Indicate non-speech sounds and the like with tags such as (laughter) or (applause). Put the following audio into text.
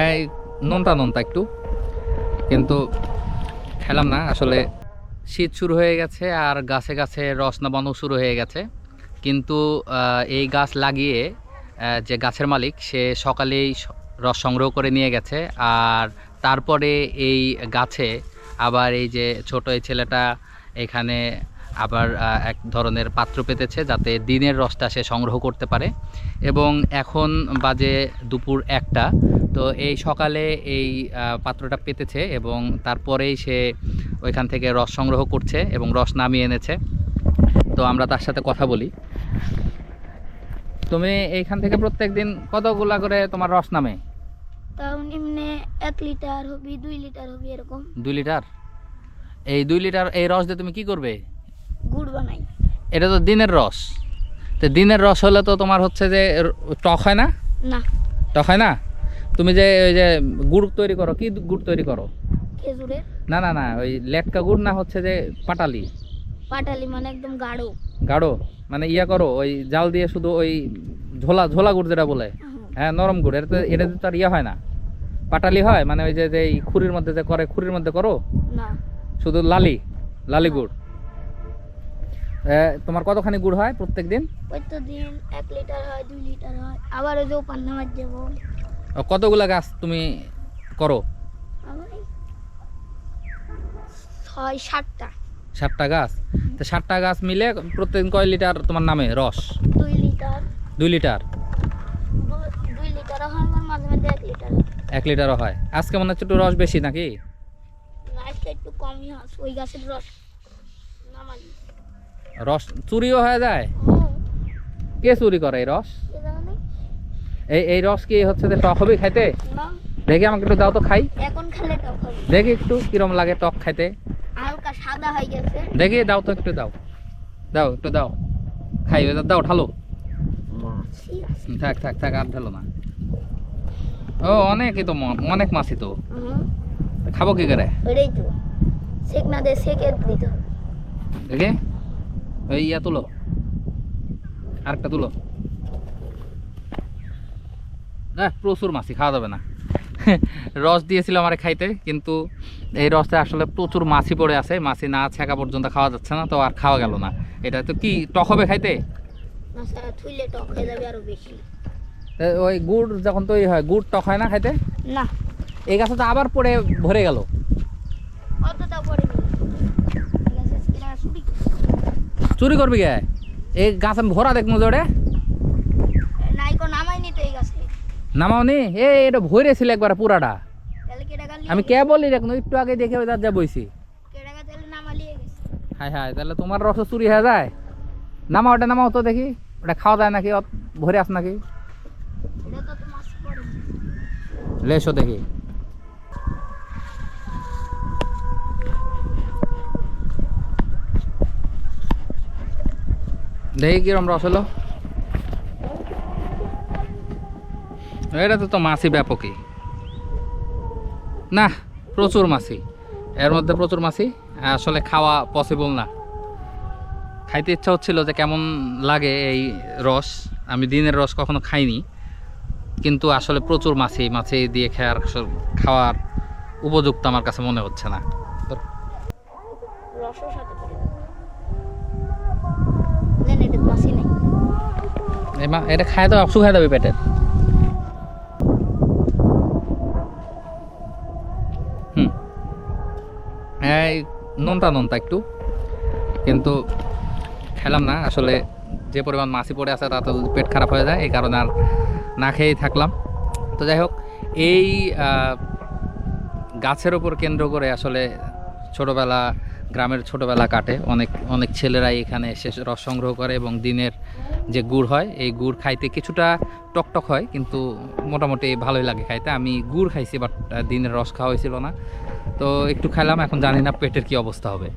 এই, নোনতা নোনতা একটু। কিন্তু খেলাম না, আসলে শীত শুরু হয়ে গেছে আর গাছে গাছে রস নামানো শুরু হয়ে গেছে। কিন্তু এই গাছ লাগিয়ে যে গাছের মালিক, সে সকালেই রস সংগ্রহ করে নিয়ে গেছে। আর তারপরে এই গাছে আবার এই যে ছোট এই ছেলেটা এখানে আবার এক ধরনের পাত্র পেতেছে যাতে দিনের রসটা সে সংগ্রহ করতে পারে। এবং এখন বাজে দুপুর একটা তো এই সকালে এই পাত্রটা পেতেছে এবং তারপরেই সে ওইখান থেকে রস সংগ্রহ করছে এবং রস নামিয়ে এনেছে। তো আমরা তার সাথে কথা বলি। তুমি এইখান থেকে প্রত্যেক দিন কতগুলা করে তোমার রস নামে? তাও নিম্নে এক লিটার হবি দুই লিটার হবি এরকম। দুই লিটার? এই দুই লিটার এই রস দিয়ে তুমি কি করবে? বানাই এটা তো দিনের রস। তো দিনের রস হলে তো তোমার হচ্ছে যে টক হয় না? না। টক হয় না? তুমি যে ওই যে গুড় তৈরি করো কি গুড় তৈরি করো? খেজুরের না না না ওই লেটকা গুড় না হচ্ছে যে পাটালি? পাটালি মানে একদম গাঢ়। গাঢ়? মানে ইয়া করো ওই জাল দিয়ে শুধু ওই ঝোলা ঝোলা গুড় যেটা বলে। হ্যাঁ নরম গুড়। এটা তো এটা তো আর ইয়া হয় না। পাটালি হয়? মানে ওই যে যে খুরির মধ্যে যে করে খুরির মধ্যে করো? না। শুধু লালি লালি গুড়। তোমার কতখানি গুড় হয় প্রত্যেক দিন প্রতিদিন এক লিটার হয় দুই লিটার হয়। আবার ওই যে পান্না মাছ যাব। কতগুলা গাছ তুমি করো? ছয় সাতটা। ষাটটা গাছ? তো ষাটটা গাছ মিলে প্রত্যেকদিন কয় লিটার তোমার নামে? রস? দুই লিটার। দুই লিটার? দুই লিটারও হয় আমার মাঝে মাঝে এক লিটার এক লিটারও হয়। আজকে মনে হচ্ছে একটু রস বেশি নাকি? আজকে একটু কমই হয় ওই গাছের রস। নামালি রস চুরিও হয়ে যায়? কে চুরি করে এই রস? এই এই রস কি হচ্ছে যে টক হবে খাইতে? দেখি আমাকে একটু দাও তো খাই। এখন খেলে টক হবে। দেখি একটু কিরম লাগে টক খাইতে। হালকা সাদা হয়ে গেছে। দেখি দাও তো একটু দাও। দাও একটু দাও। খাই এবার দাও ঢালো। থাক থাক থাক আর ঢালো না। ও অনেকই তো ম- অনেক মাছই তো। খাব কি করে? ওটাই তো। সেক না সেকে দিতে দেখি। ওই ইয়া তুলো। আরেকটা তুলো। না প্রচুর মাছি খাওয়া যাবে না। (laughs) রস দিয়েছিল আমার খাইতে কিন্তু এই রসে আসলে প্রচুর মাছি পড়ে আছে। মাছি না ছেঁকা পর্যন্ত খাওয়া যাচ্ছে না তো আর খাওয়া গেল না। এটা তো কি টক হবে খাইতে? ওই গুড় যখন তৈরি হয় গুড় টক হয় না খাইতে? না। এই গাছে তো আবার পড়ে ভরে গেল। অতটা চুরি করবি কে? এই গাছ আমি ভরা দেখব জোরে। নাইকো নামাইনি তো এই নামাও নি এ এটা ভরে ছিল একবার পুরাটা। আমি কে বলি দেখ একটু আগে দেখে ওই যা বইছি। কেটা গা তাহলে তোমার রস চুরি হয়ে যায়? নামাও ওটা নামাও তো দেখি। ওটা খাওয়া যায় নাকি? ভরে আস নাকি? লেসো দেখি। দেখি কিরম রস হলো। এটা তো তো মাছি ব্যাপকই। না, প্রচুর মাছি। এর মধ্যে প্রচুর মাছি, আসলে খাওয়া পসিবল না। খাইতে ইচ্ছা হচ্ছিল যে কেমন লাগে এই রস। আমি দিনের রস কখনো খাইনি, কিন্তু আসলে প্রচুর মাছি মাছি দিয়ে খাওয়ার খাওয়ার উপযুক্ত আমার কাছে মনে হচ্ছে না তো রসের সাথে করে দেন এটা তো মাছি নাই মা, এটা খাই দাও অপসু খাই দাবি পেটের হুম। নোনতা নোনতা একটু। কিন্তু খেলাম না, আসলে যে পরিমাণ মাছি পড়ে আছে, তাতে পেট খারাপ হয়ে যায়, এই কারণে আর না খেয়েই থাকলাম। তো যাই হোক, এই গাছের ওপর কেন্দ্র করে আসলে ছোটবেলা, গ্রামের ছোটোবেলা কাটে। অনেক অনেক ছেলেরাই এখানে এসে রস সংগ্রহ করে এবং দিনের যে গুড় হয়, এই গুড় খাইতে কিছুটা টকটক হয়, কিন্তু মোটামুটি ভালোই লাগে খাইতে। আমি গুড় খাইছি বাট দিনের রস খাওয়া হয়েছিল না। তো একটু খাইলাম, এখন জানি না পেটের কি অবস্থা হবে।